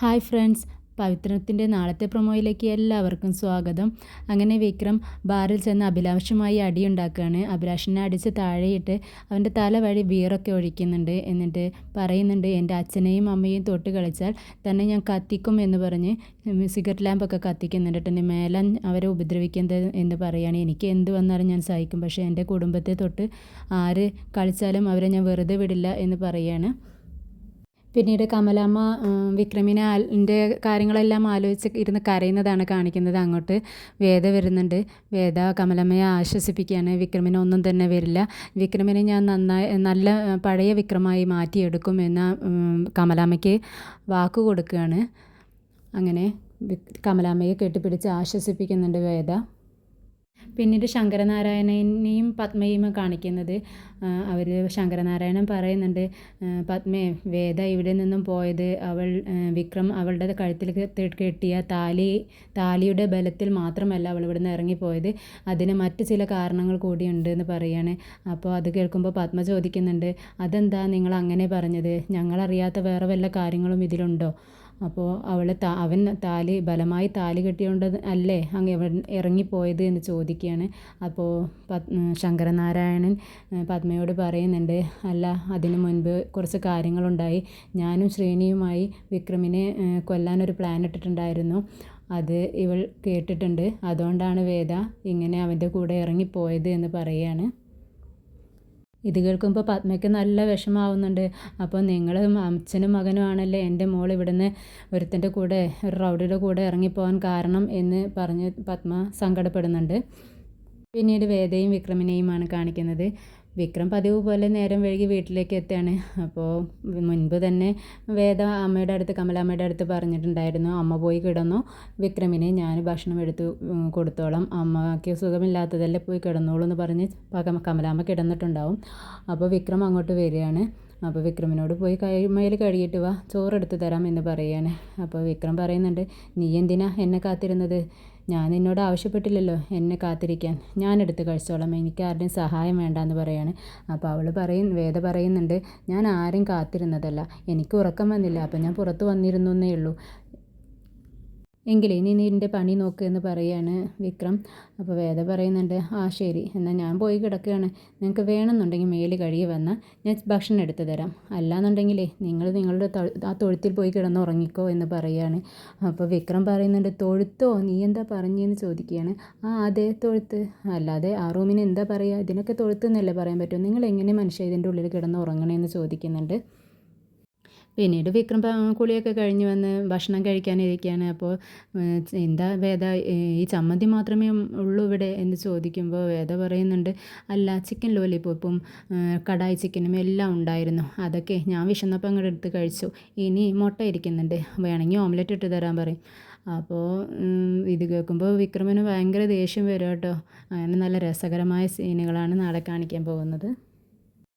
Hi friends പവിത്രത്തിന്റെ നാളത്തെ പ്രൊമോയിലേക്ക് എല്ലാവർക്കും സ്വാഗതം. അങ്ങനെ വിക്രം ബാറിൽ ചെന്ന് അഭിലാഷുമായി അടിയുണ്ടാക്കുകയാണ് അഭിലാഷിനെ അടിച്ച് താഴെയിട്ട് അവന്റെ തല വഴി ബീറൊക്കെ ഒഴിക്കുന്നുണ്ട് എന്നിട്ട് പറയുന്നുണ്ട് എന്റെ അച്ഛനെയും അമ്മയും തൊട്ട് കളിച്ചാൽ തന്നെ ഞാൻ കത്തിക്കും എന്ന് പറഞ്ഞ് സിഗരറ്റ് ലാമ്പൊക്കെ കത്തിക്കുന്നുണ്ട്. കേട്ടോ മേലെ അവരെ ഉപദ്രവിക്കുന്നത് എന്ന് പറയുകയാണ്. എനിക്ക് എന്ത് വന്നാലും ഞാൻ സഹിക്കും പക്ഷേ എന്റെ കുടുംബത്തെ തൊട്ട് ആര് കളിച്ചാലും അവരെ ഞാൻ വെറുതെ വിടില്ല എന്ന് പറയുകയാണ്. പിന്നീട് കമലാമ്മ വിക്രമിനെ ന്റെ കാര്യങ്ങളെല്ലാം ആലോചിച്ച് ഇരുന്ന് കരയുന്നതാണ് കാണിക്കുന്നത് അങ്ങോട്ട്. വേദ വരുന്നുണ്ട്. വേദ കമലമ്മയെ ആശ്വസിപ്പിക്കുകയാണ്. വിക്രമിന് ഒന്നും തന്നെ വരില്ല. വിക്രമിനെ ഞാൻ നന്നായി നല്ല പഴയ വിക്രമായി മാറ്റിയെടുക്കും എന്ന കമലാമ്മയ്ക്ക് വാക്ക് കൊടുക്കുകയാണ്. അങ്ങനെ കമലാമ്മയെ കെട്ടിപ്പിടിച്ച് ആശ്വസിപ്പിക്കുന്നുണ്ട് വേദ. പിന്നീട് ശങ്കരനാരായണനെയും പത്മയെയും കാണിക്കുന്നത് അവർ ശങ്കരനാരായണൻ പറയുന്നുണ്ട് പത്മേ വേദ ഇവിടെ നിന്നും പോയത് അവൾ വിക്രം അവളുടെ കഴുത്തിൽ കെട്ടിയ താലി താലിയുടെ ബലത്തിൽ മാത്രമല്ല അവൾ ഇവിടെ നിന്ന് ഇറങ്ങിപ്പോയത്. അതിന് മറ്റ് ചില കാരണങ്ങൾ കൂടിയുണ്ട് എന്ന് പറയുകയാണ് അപ്പോൾ അത് കേൾക്കുമ്പോൾ പത്മ ചോദിക്കുന്നുണ്ട് അതെന്താ നിങ്ങൾ അങ്ങനെ പറഞ്ഞത്? ഞങ്ങളറിയാത്ത വേറെ വല്ല കാര്യങ്ങളും ഇതിലുണ്ടോ? അപ്പോൾ അവൾ അവൻ താലി ബലമായി താലി കെട്ടിയോണ്ട് അല്ലേ അങ്ങ് ഇറങ്ങിപ്പോയത് എന്ന് ചോദിക്കുകയാണ് അപ്പോൾ പത് ശങ്കരനാരായണൻ പത്മയോട് പറയുന്നുണ്ട് അല്ല അതിനു മുൻപ് കുറച്ച് കാര്യങ്ങളുണ്ടായി. ഞാനും ശ്രീനിയുമായി വിക്രമിനെ കൊല്ലാൻ ഒരു പ്ലാൻ ഇട്ടിട്ടുണ്ടായിരുന്നു. അത് ഇവൾ കേട്ടിട്ടുണ്ട്. അതുകൊണ്ടാണ് വേദ ഇങ്ങനെ അവന്റെ കൂടെ ഇറങ്ങിപ്പോയത് എന്ന് പറയുകയാണ് ഇത് കേൾക്കുമ്പോൾ പത്മയ്ക്ക് നല്ല വിഷമാവുന്നുണ്ട്. അപ്പോൾ നിങ്ങൾ അച്ഛനും മകനും ആണല്ലേ എന്റെ മോൾ ഇവിടുന്ന് ഒരുത്തന്റെ കൂടെ ഒരു റൗഡിയുടെ കൂടെ ഇറങ്ങിപ്പോകാൻ കാരണം എന്ന് പറഞ്ഞ് പത്മ സങ്കടപ്പെടുന്നുണ്ട്. പിന്നീട് വേദയും വിക്രമിനെയുമാണ് കാണിക്കുന്നത്. വിക്രം പതിവ് പോലെ നേരം വൈകി വീട്ടിലേക്ക് എത്തുകയാണ് അപ്പോൾ മുൻപ് തന്നെ വേദ അമ്മയുടെ അടുത്ത് കമലാമ്മയുടെ അടുത്ത് പറഞ്ഞിട്ടുണ്ടായിരുന്നു അമ്മ പോയി കിടന്നു? വിക്രമിനെ ഞാൻ ഭക്ഷണം എടുത്ത് കൊടുത്തോളാം. അമ്മയ്ക്ക് സുഖമില്ലാത്തതല്ലേ പോയി കിടന്നോളൂ എന്ന് പറഞ്ഞ് കമലാമ്മ കിടന്നിട്ടുണ്ടാവും. അപ്പോൾ വിക്രം അങ്ങോട്ട് വരികയാണ്. അപ്പോൾ വിക്രമിനോട് പോയി കൈമയിൽ കഴുകിയിട്ട് വാ ചോറെടുത്ത് തരാം എന്ന് പറയുകയാണ്. അപ്പോൾ വിക്രം പറയുന്നുണ്ട് നീ എന്തിനാ എന്നെ കാത്തിരുന്നത്? ഞാൻ നിന്നോട് ആവശ്യപ്പെട്ടില്ലല്ലോ എന്നെ കാത്തിരിക്കാൻ. ഞാൻ എടുത്ത് കഴിച്ചോളാം. എനിക്ക് ആരുടെയും സഹായം വേണ്ട എന്ന് പറയാണ്. അപ്പോൾ അവൾ പറയും വേദ പറയുന്നുണ്ട് ഞാൻ ആരും കാത്തിരുന്നതല്ല. എനിക്ക് ഉറക്കം വന്നില്ല. അപ്പോൾ ഞാൻ പുറത്ത് വന്നിരുന്നു എന്നേ ഉള്ളൂ. എങ്കിലേ നീ നിന്റെ പണി നോക്ക് എന്ന് പറയാണ് വിക്രം. അപ്പോൾ വേദ പറയുന്നുണ്ട് ആ ശരി എന്നാൽ ഞാൻ പോയി കിടക്കുകയാണ്. നിങ്ങൾക്ക് വേണമെന്നുണ്ടെങ്കിൽ മേൽ കഴുകി വന്നാൽ ഞാൻ ഭക്ഷണം എടുത്തു തരാം. അല്ലാന്നുണ്ടെങ്കിലേ നിങ്ങൾ നിങ്ങളുടെ ആ തൊഴുത്തിൽ പോയി കിടന്ന് ഉറങ്ങിക്കോ എന്ന് പറയുകയാണ് അപ്പോൾ വിക്രം പറയുന്നുണ്ട് തൊഴുത്തോ? നീ എന്താ പറഞ്ഞതെന്ന് ചോദിക്കുകയാണ്. ആ അതെ തൊഴുത്ത്. അല്ലാതെ ആ റൂമിന് എന്താ പറയുക ഇതിനൊക്കെ തൊഴുത്ത് എന്നല്ലേ പറയാൻ പറ്റുമോ നിങ്ങൾ എങ്ങനെ മനുഷ്യ ഇതിന്റെ ഉള്ളിൽ കിടന്ന് ഉറങ്ങണമെന്ന് ചോദിക്കുന്നുണ്ട്. പിന്നീട് വിക്രം കുളിയൊക്കെ കഴിഞ്ഞ് വന്ന് ഭക്ഷണം കഴിക്കാനിരിക്കുകയാണ്. അപ്പോൾ എന്താ വേദ ഈ ചമ്മന്തി മാത്രമേ ഉള്ളൂ ഇവിടെ എന്ന് ചോദിക്കുമ്പോൾ വേദ പറയുന്നുണ്ട് അല്ല ചിക്കൻ ലോലിപ്പോപ്പും കടായി ചിക്കനും എല്ലാം ഉണ്ടായിരുന്നു. അതൊക്കെ ഞാൻ വിശന്നപ്പം അങ്ങോട്ട് എടുത്ത് കഴിച്ചു. ഇനി മുട്ട ഇരിക്കുന്നുണ്ട്. വേണമെങ്കിൽ ഓംലെറ്റ് ഇട്ട് തരാൻ പറയും. അപ്പോൾ ഇത് കേൾക്കുമ്പോൾ വിക്രമന് ഭയങ്കര ദേഷ്യം വരും കേട്ടോ. അങ്ങനെ നല്ല രസകരമായ സീനുകളാണ് നാളെ കാണിക്കാൻ പോകുന്നത്.